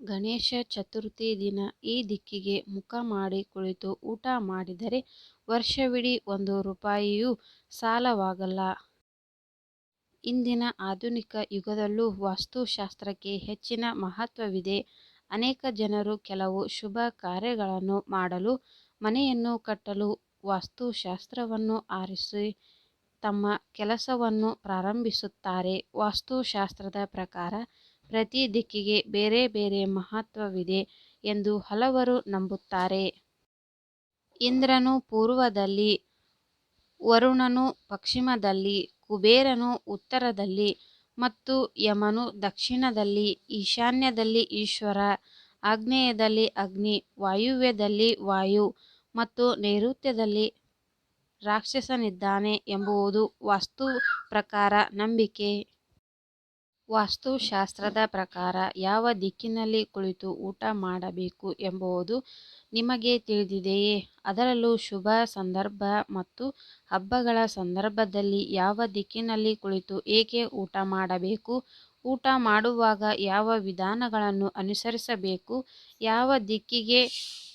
ಗಣೇಶ ಚತುರ್ಥಿ ದಿನ ಈ ದಿಕ್ಕಿಗೆ ಮುಖ ಮಾಡಿ ಕುಳಿತು ಊಟ ಮಾಡಿದರೆ ವರ್ಷವಿಡೀ ಒಂದು ರೂಪಾಯಿಯೂ ಸಾಲವಾಗಲ್ಲ. ಇಂದಿನ ಆಧುನಿಕ ಯುಗದಲ್ಲೂ ವಾಸ್ತುಶಾಸ್ತ್ರಕ್ಕೆ ಹೆಚ್ಚಿನ ಮಹತ್ವವಿದೆ. ಅನೇಕ ಜನರು ಕೆಲವು ಶುಭ ಕಾರ್ಯಗಳನ್ನು ಮಾಡಲು, ಮನೆಯನ್ನು ಕಟ್ಟಲು ವಾಸ್ತುಶಾಸ್ತ್ರವನ್ನು ಆರಿಸಿ ತಮ್ಮ ಕೆಲಸವನ್ನು ಪ್ರಾರಂಭಿಸುತ್ತಾರೆ. ವಾಸ್ತುಶಾಸ್ತ್ರದ ಪ್ರಕಾರ ಪ್ರತಿ ದಿಕ್ಕಿಗೆ ಬೇರೆ ಬೇರೆ ಮಹತ್ವವಿದೆ ಎಂದು ಹಲವರು ನಂಬುತ್ತಾರೆ. ಇಂದ್ರನು ಪೂರ್ವದಲ್ಲಿ, ವರುಣನು ಪಶ್ಚಿಮದಲ್ಲಿ, ಕುಬೇರನು ಉತ್ತರದಲ್ಲಿ ಮತ್ತು ಯಮನು ದಕ್ಷಿಣದಲ್ಲಿ, ಈಶಾನ್ಯದಲ್ಲಿ ಈಶ್ವರ, ಆಗ್ನೇಯದಲ್ಲಿ ಅಗ್ನಿ, ವಾಯುವ್ಯದಲ್ಲಿ ವಾಯು ಮತ್ತು ನೈಋತ್ಯದಲ್ಲಿ ರಾಕ್ಷಸನಿದ್ದಾನೆ ಎಂಬುವುದು ವಾಸ್ತು ಪ್ರಕಾರ ನಂಬಿಕೆ. ವಾಸ್ತುಶಾಸ್ತ್ರದ ಪ್ರಕಾರ ಯಾವ ದಿಕ್ಕಿನಲ್ಲಿ ಕುಳಿತು ಊಟ ಮಾಡಬೇಕು ಎಂಬುದು ನಿಮಗೆ ತಿಳಿದಿದೆಯೇ? ಅದರಲ್ಲೂ ಶುಭ ಸಂದರ್ಭ ಮತ್ತು ಹಬ್ಬಗಳ ಸಂದರ್ಭದಲ್ಲಿ ಯಾವ ದಿಕ್ಕಿನಲ್ಲಿ ಕುಳಿತು ಏಕೆ ಊಟ ಮಾಡಬೇಕು, ಊಟ ಮಾಡುವಾಗ ಯಾವ ವಿಧಾನಗಳನ್ನು ಅನುಸರಿಸಬೇಕು, ಯಾವ ದಿಕ್ಕಿಗೆ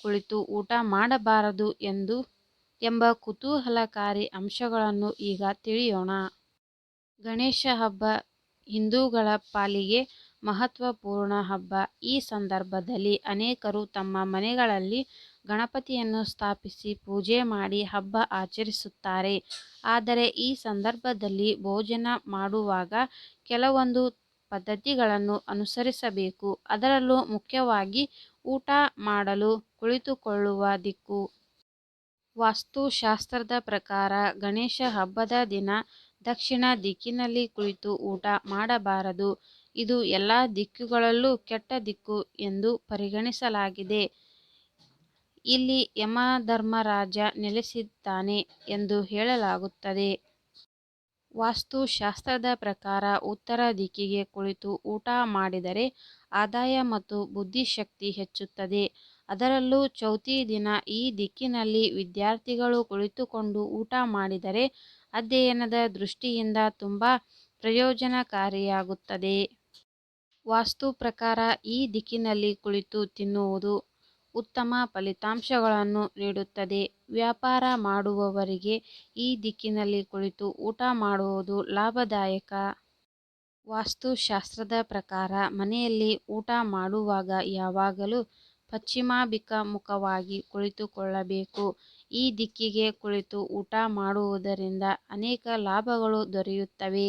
ಕುಳಿತು ಊಟ ಮಾಡಬಾರದು ಎಂದು ಎಂಬ ಕುತೂಹಲಕಾರಿ ಅಂಶಗಳನ್ನು ಈಗ ತಿಳಿಯೋಣ. ಗಣೇಶ ಹಬ್ಬ ಹಿಂದೂಗಳ ಪಾಲಿಗೆ ಮಹತ್ವಪೂರ್ಣ ಹಬ್ಬ. ಈ ಸಂದರ್ಭದಲ್ಲಿ ಅನೇಕರು ತಮ್ಮ ಮನೆಗಳಲ್ಲಿ ಗಣಪತಿಯನ್ನು ಸ್ಥಾಪಿಸಿ ಪೂಜೆ ಮಾಡಿ ಹಬ್ಬ ಆಚರಿಸುತ್ತಾರೆ. ಆದರೆ ಈ ಸಂದರ್ಭದಲ್ಲಿ ಭೋಜನ ಮಾಡುವಾಗ ಕೆಲವೊಂದು ಪದ್ಧತಿಗಳನ್ನು ಅನುಸರಿಸಬೇಕು. ಅದರಲ್ಲೂ ಮುಖ್ಯವಾಗಿ ಊಟ ಮಾಡಲು ಕುಳಿತುಕೊಳ್ಳುವ ದಿಕ್ಕು. ವಾಸ್ತುಶಾಸ್ತ್ರದ ಪ್ರಕಾರ ಗಣೇಶ ಹಬ್ಬದ ದಿನ ದಕ್ಷಿಣ ದಿಕ್ಕಿನಲ್ಲಿ ಕುಳಿತು ಊಟ ಮಾಡಬಾರದು. ಇದು ಎಲ್ಲಾ ದಿಕ್ಕುಗಳಲ್ಲೂ ಕೆಟ್ಟ ದಿಕ್ಕು ಎಂದು ಪರಿಗಣಿಸಲಾಗಿದೆ. ಇಲ್ಲಿ ಯಮಧರ್ಮರಾಜ ನೆಲೆಸಿದ್ದಾನೆ ಎಂದು ಹೇಳಲಾಗುತ್ತದೆ. ವಾಸ್ತುಶಾಸ್ತ್ರದ ಪ್ರಕಾರ ಉತ್ತರ ದಿಕ್ಕಿಗೆ ಕುಳಿತು ಊಟ ಮಾಡಿದರೆ ಆದಾಯ ಮತ್ತು ಬುದ್ಧಿಶಕ್ತಿ ಹೆಚ್ಚುತ್ತದೆ. ಅದರಲ್ಲೂ ಚೌತಿ ದಿನ ಈ ದಿಕ್ಕಿನಲ್ಲಿ ವಿದ್ಯಾರ್ಥಿಗಳು ಕುಳಿತುಕೊಂಡು ಊಟ ಮಾಡಿದರೆ ಅಧ್ಯಯನದ ದೃಷ್ಟಿಯಿಂದ ತುಂಬಾ ಪ್ರಯೋಜನಕಾರಿಯಾಗುತ್ತದೆ. ವಾಸ್ತು ಪ್ರಕಾರ ಈ ದಿಕ್ಕಿನಲ್ಲಿ ಕುಳಿತು ತಿನ್ನುವುದು ಉತ್ತಮ ಫಲಿತಾಂಶಗಳನ್ನು ನೀಡುತ್ತದೆ. ವ್ಯಾಪಾರ ಮಾಡುವವರಿಗೆ ಈ ದಿಕ್ಕಿನಲ್ಲಿ ಕುಳಿತು ಊಟ ಮಾಡುವುದು ಲಾಭದಾಯಕ. ವಾಸ್ತುಶಾಸ್ತ್ರದ ಪ್ರಕಾರ ಮನೆಯಲ್ಲಿ ಊಟ ಮಾಡುವಾಗ ಯಾವಾಗಲೂ ಪಶ್ಚಿಮಾಭಿಮುಖವಾಗಿ ಕುಳಿತುಕೊಳ್ಳಬೇಕು. ಈ ದಿಕ್ಕಿಗೆ ಕುಳಿತು ಊಟ ಮಾಡುವುದರಿಂದ ಅನೇಕ ಲಾಭಗಳು ದೊರೆಯುತ್ತವೆ.